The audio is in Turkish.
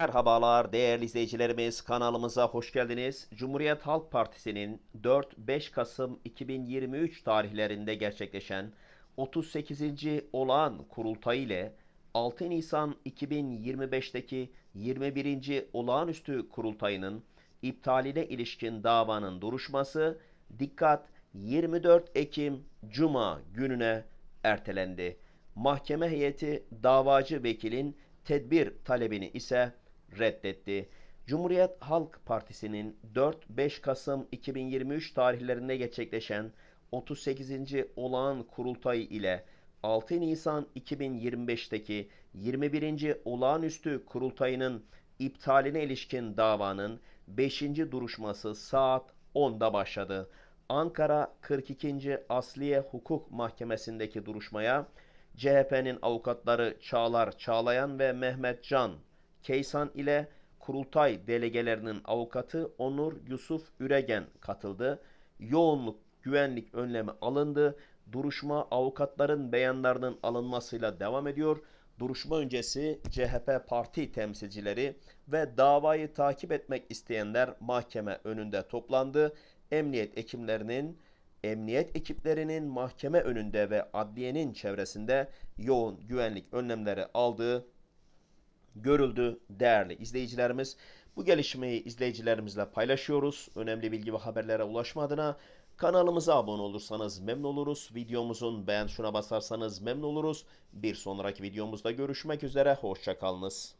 Merhabalar değerli izleyicilerimiz kanalımıza hoş geldiniz. Cumhuriyet Halk Partisi'nin 4-5 Kasım 2023 tarihlerinde gerçekleşen 38. olağan kurultayı ile 6 Nisan 2025'teki 21. olağanüstü kurultayının iptaline ilişkin davanın duruşması dikkat 24 Ekim Cuma gününe ertelendi. Mahkeme heyeti davacı vekilin tedbir talebini ise reddetti. Cumhuriyet Halk Partisi'nin 4-5 Kasım 2023 tarihlerinde gerçekleşen 38. olağan kurultayı ile 6 Nisan 2025'teki 21. olağanüstü kurultayının iptaline ilişkin davanın 5. duruşması saat 10'da başladı. Ankara 42. Asliye Hukuk Mahkemesi'ndeki duruşmaya CHP'nin avukatları Çağlar Çağlayan ve Mehmet Can Keysan ile kurultay delegelerinin avukatı Onur Yusuf Üregen katıldı. Yoğunluk güvenlik önlemi alındı. Duruşma avukatların beyanlarının alınmasıyla devam ediyor. Duruşma öncesi CHP parti temsilcileri ve davayı takip etmek isteyenler mahkeme önünde toplandı. Emniyet ekimlerinin emniyet ekiplerinin mahkeme önünde ve adliyenin çevresinde yoğun güvenlik önlemleri aldığı görüldü değerli izleyicilerimiz. Bu gelişmeyi izleyicilerimizle paylaşıyoruz. Önemli bilgi ve haberlere ulaşma adına kanalımıza abone olursanız memnun oluruz. Videomuzun beğen tuşuna basarsanız memnun oluruz. Bir sonraki videomuzda görüşmek üzere. Hoşçakalınız.